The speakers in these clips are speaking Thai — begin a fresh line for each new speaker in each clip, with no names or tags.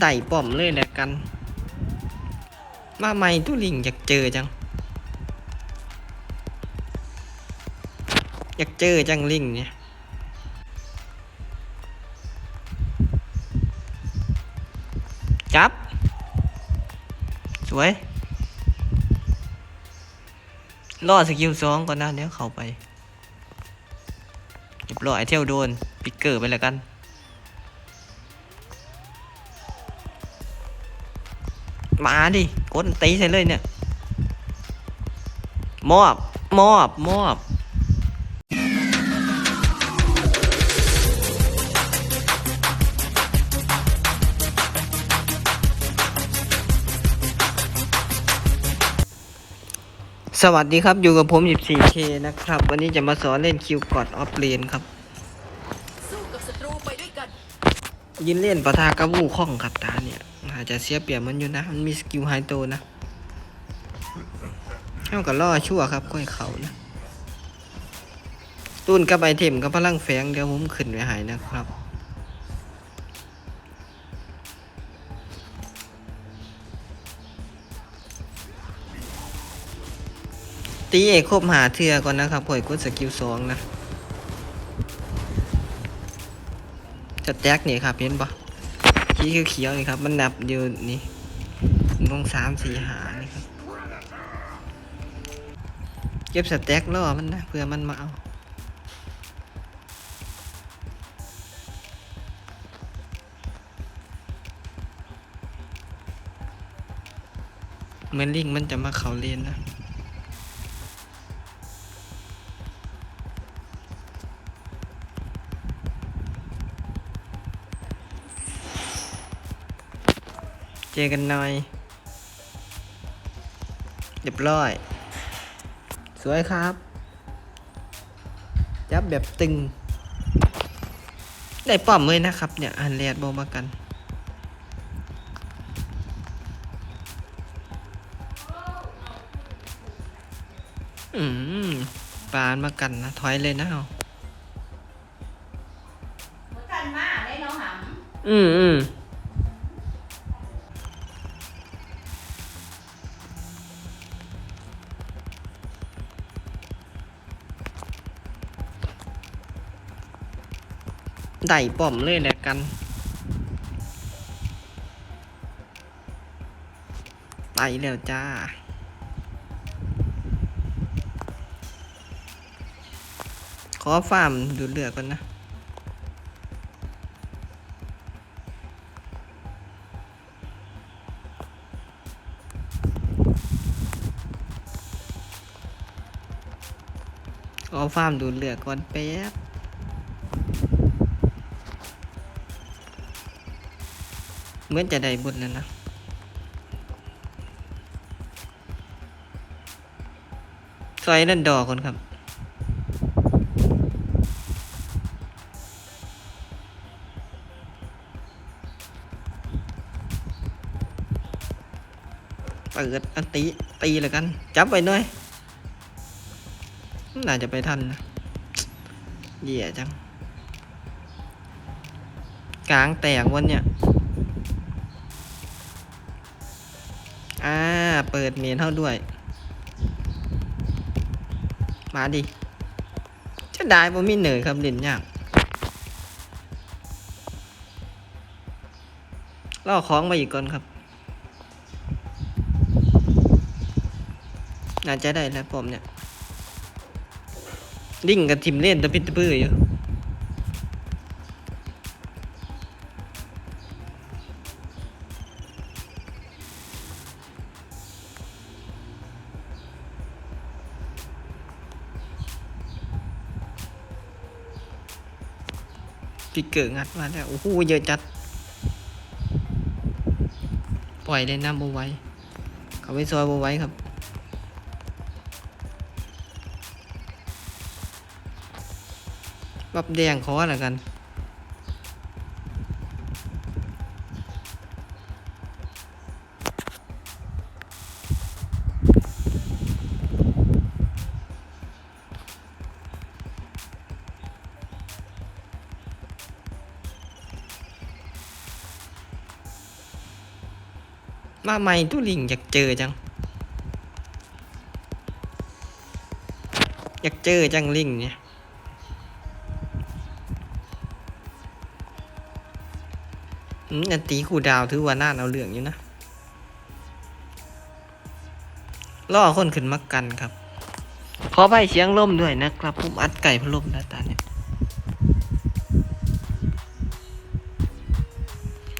ได้ป้อมเลยแหละกันมาใหม่ตุลิงอยากเจอจัง อยากเจอจังลิงเนี่ยจับ สวย รอสกิลสองก่อนนะเดี๋ยวเข้าไปเรียบร้อยเที่ยวโดน ปิกเกอร์ไปแล้วกัน มาดิกดตีใส่เลยเนี่ย มอบ มอบ มอบสวัสดีครับ อยู่กับผม 14K นะครับ วันนี้จะมาสอนเล่นคิวกอดออฟเลนครับ
สู้กับศัตรูไปด้วยกัน
ยินเล่นปะทากระบูข้องครับตาเนี่ย อาจจะเสียเปรียบมันอยู่นะ มันมีสกิลไฮโตนะเท่ากับล่อชั่วครับก้อยเขานะตุ้นกับไอเทมกับพลังแฝงเดี๋ยวผมขึ้นไว้ใหายนะครับตีเอกครบหาเทือก่อนนะครับปล่อยกดสกิลสองนะจะแจ็คนี่ครับเห็นปะ ขี้เขียวๆนี่ครับ มันนับอยู่นี่ลงสามสี่หานี่ครับ เก็บสแต็กล่อมันนะเพื่อมันมาเอาเหมือนลิงมันจะมาเขาเรียนนะ เจอกันหน่อยเรียบร้อย สวยครับจับแบบตึง ได้ป้อมเลยนะครับ เนี่ยอันแรดโบมากันอืมปานมากันนะ ถอยเลยนะเอา
เหมือนกันมาได้น้องห
อืม ได้ป้อมเลยแหละกัน ไปแล้วจ้าขอฟาร์มดูเลือกก่อนนะขอฟาร์มดูเลือกก่อนแป๊บ มือนจะได้บุญแล้วนะซอยนั่นดอกก่อนครับเปิดอันตีตีเลยกัน จับไปหน่อยน่าจะไปทันนะเหี้ยจัง กลางแตกวันเนี่ย อ่า เปิดเมนเท่าด้วย มาดิ จะได้บ่มีเหนื่อยครับเล่นยากล่อของมาอีกก่อนครับ น่าจะได้แล้วผมเนี่ยลิงกับทิมเล่นตะพิดตะปื้ออยู่ ติกเกอร์งัดมาแล้ว โอ้โห เยอะจัด ปล่อยเลยนะบไว้ เขาไปซอยโบไว้ครับ บับแดงขออะไรกัน มาใหม่ตู้ลิงอยากเจอจัง อยากเจอจังลิงเนี่ยอืมอันตีขู่ดาวถือว่าน่าเอาเรื่องอยู่นะล่อคนขึ้นมากันครับ ขอไปเสียงล่มด้วยนะครับผมอัดไก่พะล่มนะตาเนี่ย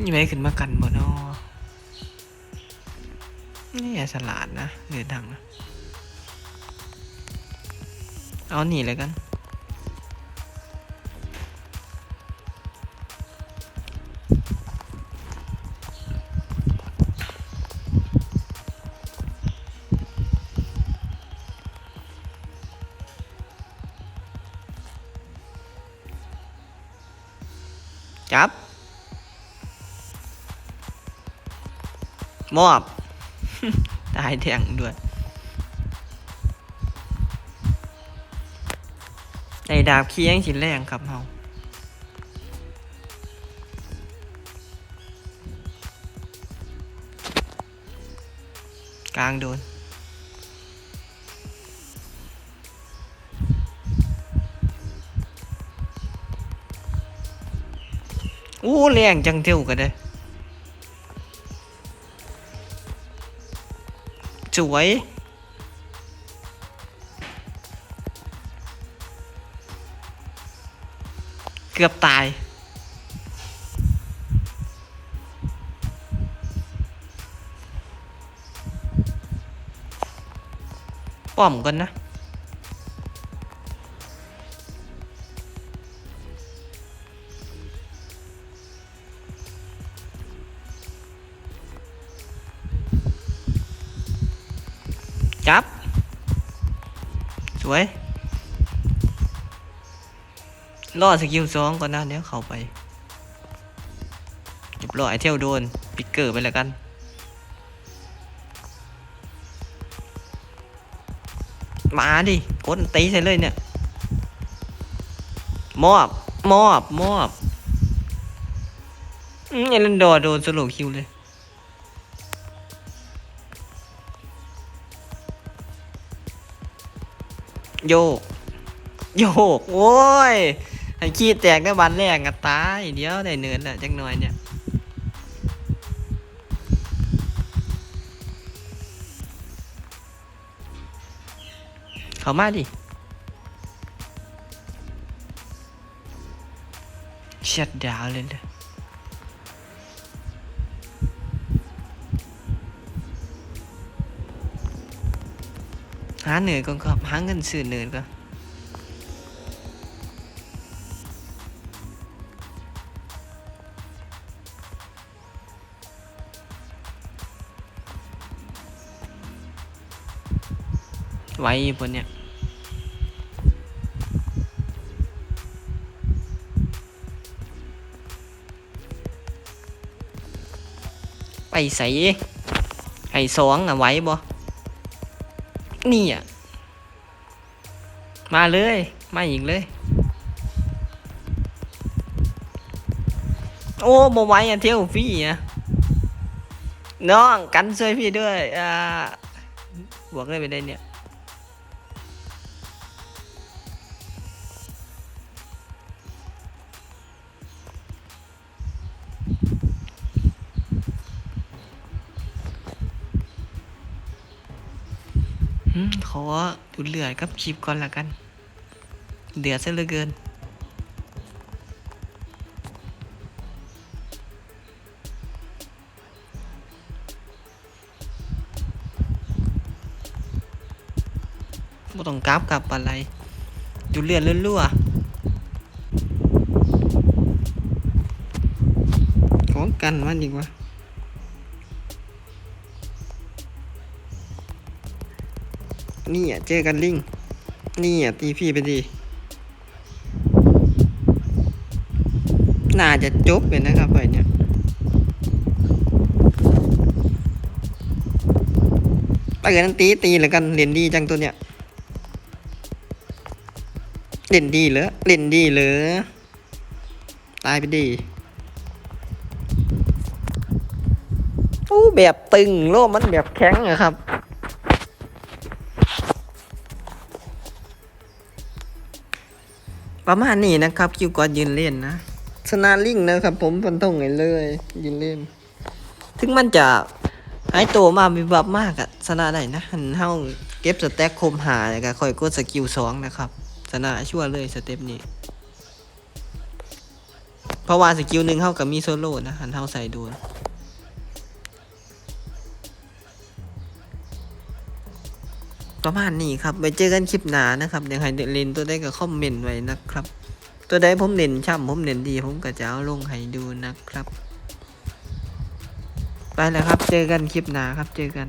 นี่ไม่ขึ้นมากันบ่นอ นี่สลาดนะเดือดังนะเอาหนีเลยกัน จับมอบ ตายแทงด้วย ในดาบเคียงชิ้นแรงครับเฮากลางโดนอู้แรงจังเที่ยวกันเลย สวย เกือบตายป้อมกันนะ สวยรอดสกิลสองก่อนนะเดี๋ยวเข้าไปเรียบร้อยเที่ยวโดนปิกเกอร์ไปแล้วกันมาดิกดตีใส่เลยเนี่ยมอบ มอบ มอบอืมเอเลนดอร์โดนสโลคิวเลย โยก โยก โอ้ยไอ้ขี้แตกได้บันแรกอะตาย เดี๋ยวได้เนินแหละจักหน่อยเนี่ยเข้ามาดิเช็ดดาวเลยเลยาเหนื่อยก่อนครับ หาเงินซื้อเหนื่อยก่อนไว้บนเนี่ยไปใส่ไอ้สองอะไว้บ่นี่อะ มาเลยมาอีกเลย โอ้โมไหว้อะเที่ยวฟรีอะน้องกันช่วยพี่ด้วยอ่าบวกเลยไปได้เนี่ยขอดูดเลือดกับคลิปก่อนละกัน เดือดซะเหลือเกินบ่ต้องกราบกลับอะไรดูดเลือดรั่วของกันมันดีกว่านี่อะเจอกันลิง นี่อะตีพี่ไปดี น่าจะจบเลยนะครับไปเนี่ยไปกันนตีตีแล้วกันเล่นดีจังตัวเนี้ยเล่นดีเหรอเล่นดีเหรอตายไปดีโอ้อู้แบบตึงโลกมันแบบแข็งอะครับประมาณนี้นะครับคิวกอดยืนเล่นนะ สนาลิงนะครับ ผมพันทงไงเลยยืนเล่น ถึงมันจะหายตัวมามีบับมากอะสนาได้นะหันเฮาเก็บสแต็กคมหาแล้วก็ค่อยกดสกิลสองนะครับสนาชั่วเลยสเต็ปนี้ เพราะว่าสกิลหนึ่งเฮากับมีโซโล่นะหันเฮาใส่ดูนประมาณนี้ครับ ไปเจอกันคลิปหนานะครับอยากให้เล่นตัวใดก็คอมเมนต์ไว้นะครับ ตัวใดผมเน้นช่ำผมเน้นดี ผมก็จะเอาลงให้ดูนะครับ ไปแล้วครับ เจอกันคลิปหน้าครับเจอกัน